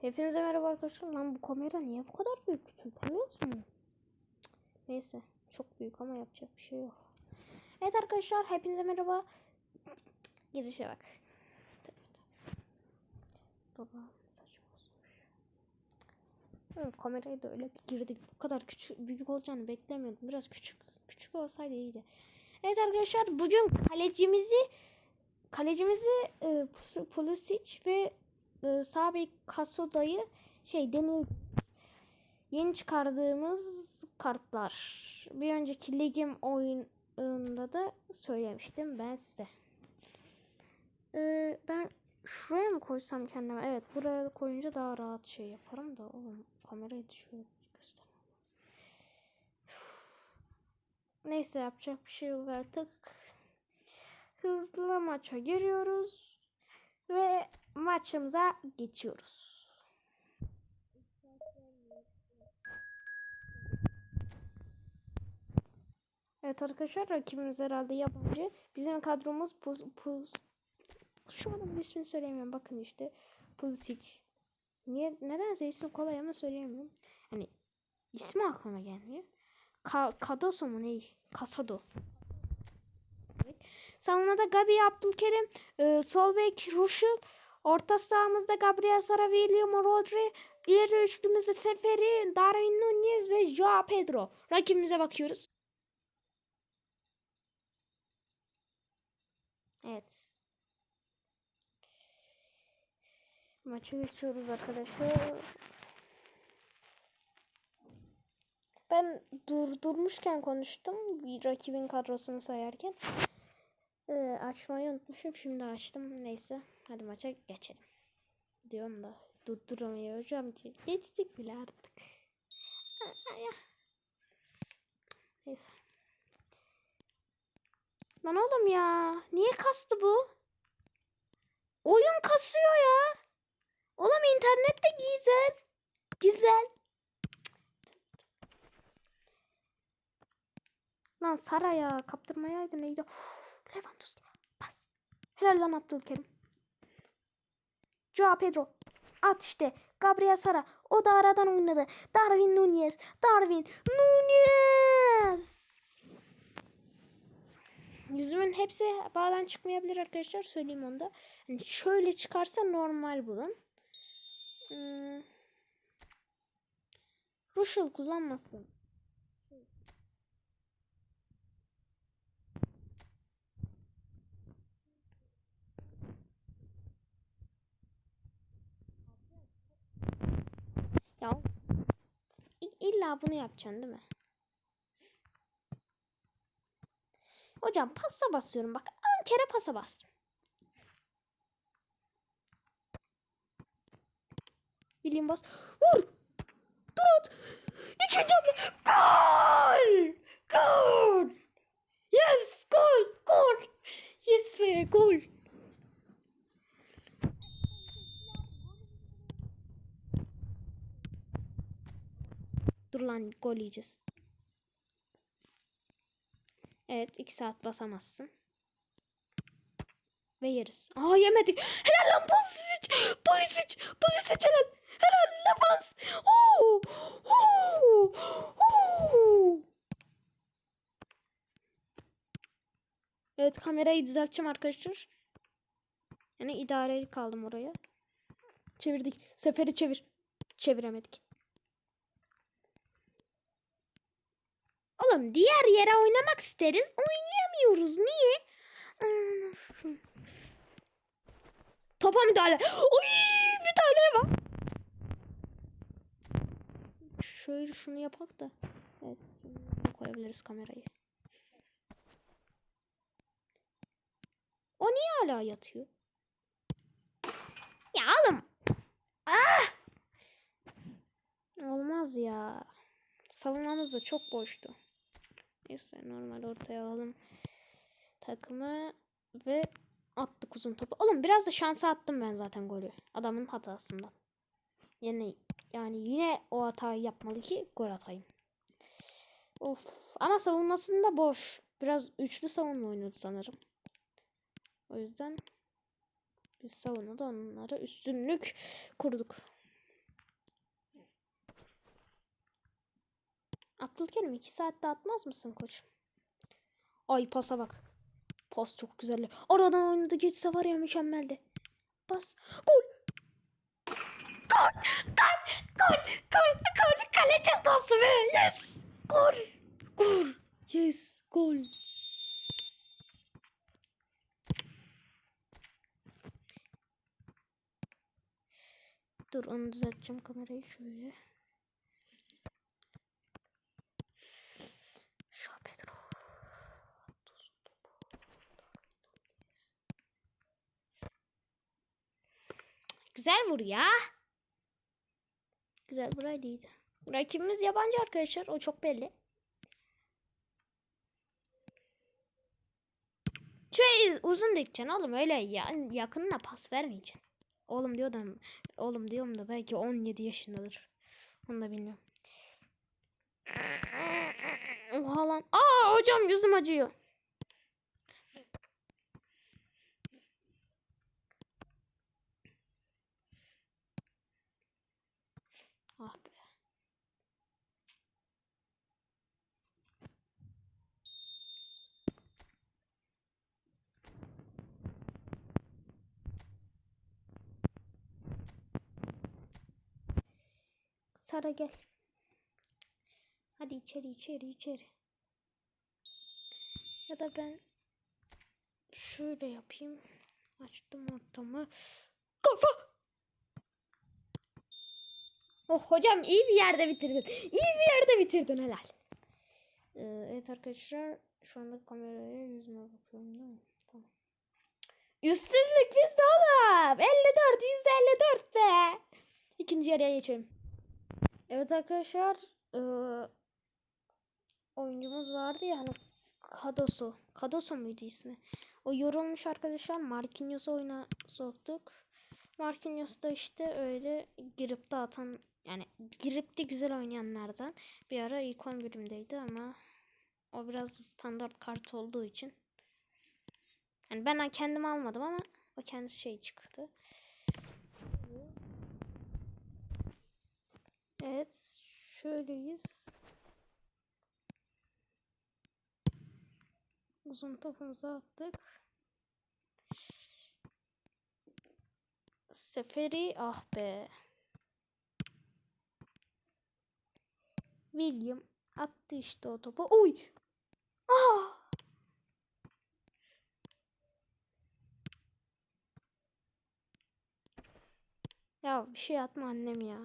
Hepinize merhaba arkadaşlar. Lan bu kamera niye bu kadar büyük? Küçültemiyor musun? Neyse. Çok büyük ama yapacak bir şey yok. Evet arkadaşlar. Hepinize merhaba. Girişe bak. Lan, saçma. Hı, kamerayı da öyle bir girdik. Bu kadar küçük büyük olacağını beklemiyordum. Biraz küçük küçük olsaydı iyiydi. Evet arkadaşlar bugün kalecimizi kalecimizi e, Pulisic ve e, sağ bek Kasoda'yı şey deniyoruz. Yeni çıkardığımız kartlar. Bir önceki ligim oyununda da söylemiştim ben size. E, ben şuraya mı koysam kendime? Evet buraya koyunca daha rahat şey yaparım da oğlum kamerayı da şöyle göstermem. Neyse yapacak bir şey yok artık. Hızlı maça giriyoruz ve maçımıza geçiyoruz. Evet arkadaşlar rakibimiz herhalde yabancı. Bizim kadromuz puz, puz, şu an ismini söyleyemiyorum. Bakın işte Pulisic. Niye nedense ismi kolay ama söyleyemiyorum. Hani ismi aklıma gelmiyor. Ka Kadoso mu ne? Kasado. Savunmada Gabi Abdülkerim, e, sol bek orta sahamızda Gabriel Sara, William Rodri, ileri üçlümüzde Seferi, Darwin Nunez ve Joao Pedro. Rakibimize bakıyoruz. Evet. Maça geçiyoruz arkadaşlar. Ben durdurmuşken konuştum. Bir rakibin kadrosunu sayarken. Ee, açmayı unutmuşum. Şimdi açtım. Neyse. Hadi maça geçelim. Diyorum da durduramıyor hocam. Geçtik bile artık. Neyse. Lan oğlum ya. Niye kastı bu? Oyun kasıyor ya. Oğlum internet de güzel. Güzel. Lan Sara ya kaptırmayaydı neydi? Lewandowski pas. Helal lan Abdülkerim. Joao Pedro. At işte. Gabriel Sara. O da aradan oynadı. Darwin Nunez. Darwin Nunez. Yüzümün hepsi bağdan çıkmayabilir arkadaşlar. Söyleyeyim onu da. Yani şöyle çıkarsa normal bulun. Hmm. Rushel kullanmasın. Ya i- illa bunu yapacaksın değil mi? Hocam pasa basıyorum bak. 10 kere pasa bastım. William bas. Vur. Dur at. İkinci hamle. Gol. Gol. Yes. Gol. Gol. Yes be. Gol. Dur lan gol yiyeceğiz. Evet 2 saat basamazsın. Ve yeriz. Aa yemedik. Helal lan Pulisic. Pulisic. Pulisic helal. Helal Levans. Oo. Oo. Oo. Evet kamerayı düzelteceğim arkadaşlar. Yani idareli kaldım oraya. Çevirdik. Seferi çevir. Çeviremedik. Oğlum diğer yere oynamak isteriz. Oynayamıyoruz. Niye? Topa müdahale. Oy tane var. Şöyle şunu yapak da. Evet. Koyabiliriz kamerayı. O niye hala yatıyor? Ya oğlum. Ah! Olmaz ya. Savunmamız da çok boştu. Neyse normal ortaya alalım takımı ve attık uzun topu. Oğlum biraz da şansa attım ben zaten golü. Adamın hatasından. Yani yani yine o hatayı yapmalı ki gol atayım. Of ama savunmasında boş. Biraz üçlü savunma oynuyordu sanırım. O yüzden biz savunmada onlara üstünlük kurduk. Abdülkerim 2 saatte atmaz mısın koçum? Ay pasa bak. Pas çok güzel. Aradan oynadı geçse var ya mükemmeldi. Pas. Gol. Gol. Gol. Gol. Gol. Gol. Kale çatası be. Yes. Gol. Gol. Yes. Gol. Dur onu düzelteceğim kamerayı şöyle. Güzel vur ya. Güzel burayı değildi. Rakibimiz yabancı arkadaşlar. O çok belli. Şöyle uzun dikeceksin oğlum öyle ya, yakınına pas vermeyeceksin. Oğlum diyor da oğlum diyorum da belki 17 yaşındadır. Onu da bilmiyorum. Oha lan. Aa hocam yüzüm acıyor. Sara gel. Hadi içeri içeri içeri. Ya da ben şöyle yapayım. Açtım ortamı. Kafa. Oh hocam iyi bir yerde bitirdin. İyi bir yerde bitirdin helal. Ee, evet arkadaşlar şu anda kameraya yüzüme bakıyorum değil mi? Tamam. Üstünlük bizde oğlum. 54 154 be. İkinci yarıya geçelim. Evet arkadaşlar eee, oyuncumuz vardı ya hani Kadoso. Kadoso muydu ismi? O yorulmuş arkadaşlar. Marquinhos'u oyuna soktuk. Marquinhos da işte öyle girip de atan yani girip de güzel oynayanlardan. Bir ara ilk 11'imdeydi ama o biraz standart kart olduğu için. Yani ben kendim almadım ama o kendisi şey çıktı. Evet, şöyleyiz. Uzun topumuzu attık. Seferi ah be. William attı işte o topu. Oy! Ah! Ya bir şey atma annem ya.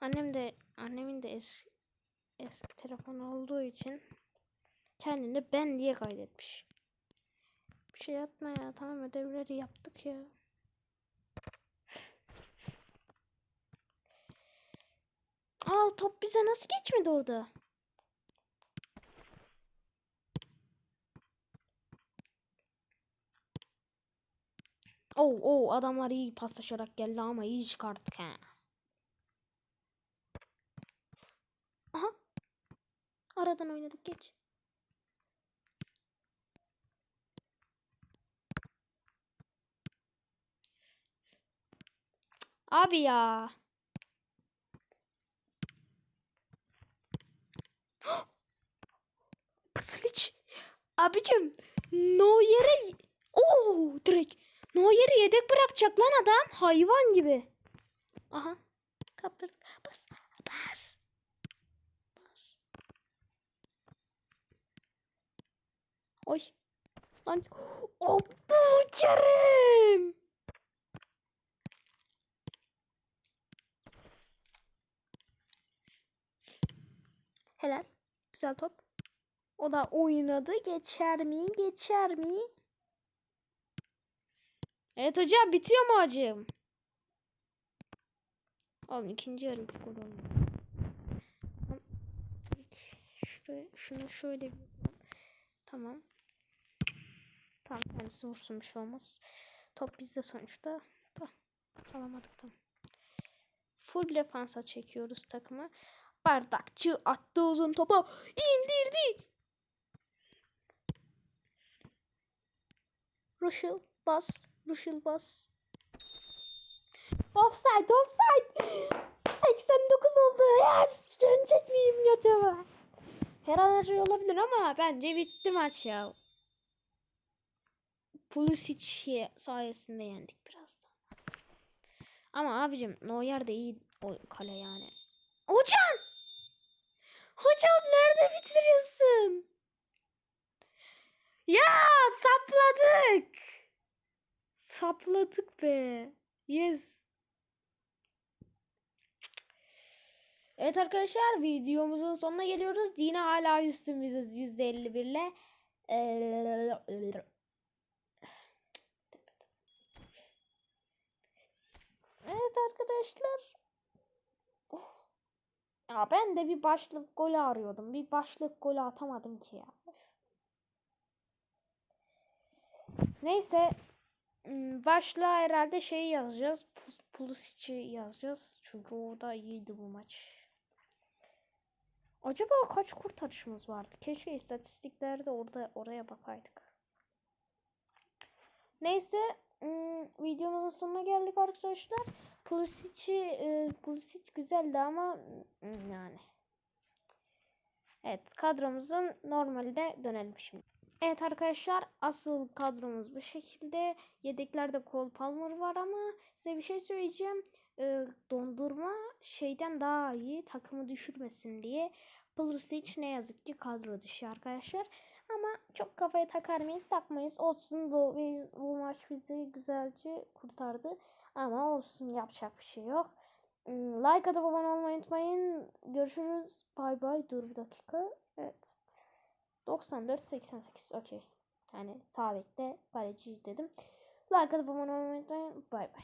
Annem de annemin de eski eski telefon olduğu için kendini ben diye kaydetmiş. Bir şey atma ya. Tamam ödevleri yaptık ya. Aa top bize nasıl geçmedi orada? Oo, oo adamlar iyi paslaşarak geldi ama iyi çıkarttık ha. Aha. Aradan oynadık geç. Abi ya. Pısırıç. Abicim. No yere. Oo direkt. No yeri yedek bırakacak lan adam. Hayvan gibi. Aha. Kapır. Bas. Bas. Bas. Oy. Lan. Abdülkerim. Helal. Güzel top. O da oynadı. Geçer mi? Geçer mi? Evet hocam bitiyor mu hacım? Oğlum ikinci yarı bir. Şuraya, şunu şöyle Tamam. Tamam kendisi vursun bir şey olmaz. Top bizde sonuçta. Tamam. Alamadık tamam. Full defansa çekiyoruz takımı. Bardakçı attı uzun topa. indirdi. Rushel bas. Rushel bas. Offside offside. 89 oldu. Yes! Yenecek miyim acaba? Her an her şey olabilir ama bence bitti maç ya. Pulisic sayesinde yendik birazdan. Ama abicim Neuer de iyi o kale yani. Hocam! Hocam nerede bitiriyorsun? Ya sapladık. Sapladık be. Yes. Evet arkadaşlar videomuzun sonuna geliyoruz. Yine hala üstümüzüz %51 ile. Evet arkadaşlar. Of. Ya ben de bir başlık golü arıyordum. Bir başlık golü atamadım ki ya. Neyse. hmm, Başlığa herhalde şey yazacağız. Pul- Pulisic'i yazacağız. Çünkü orada iyiydi bu maç. Acaba kaç kurtarışımız vardı? Keşke istatistiklerde orada oraya bakaydık. Neyse hmm, videomuzun sonuna geldik arkadaşlar. Pulisic'i e, Pulisic güzeldi ama hmm, yani. Evet kadromuzun normalde dönelim şimdi. Evet arkadaşlar asıl kadromuz bu şekilde. Yedeklerde Cole Palmer var ama size bir şey söyleyeceğim. Ee, dondurma şeyden daha iyi takımı düşürmesin diye. Pulisic ne yazık ki kadro dışı arkadaşlar. Ama çok kafaya takar mıyız takmayız. Olsun bu, biz, bu maç bizi güzelce kurtardı. Ama olsun yapacak bir şey yok. Hmm, Like atıp abone olmayı unutmayın. Görüşürüz. Bay bay. Dur bir dakika. Evet. 94-88. Okey. Yani sağ bekle kaleci dedim. Like atıp abone olmayı unutmayın. Bay bay.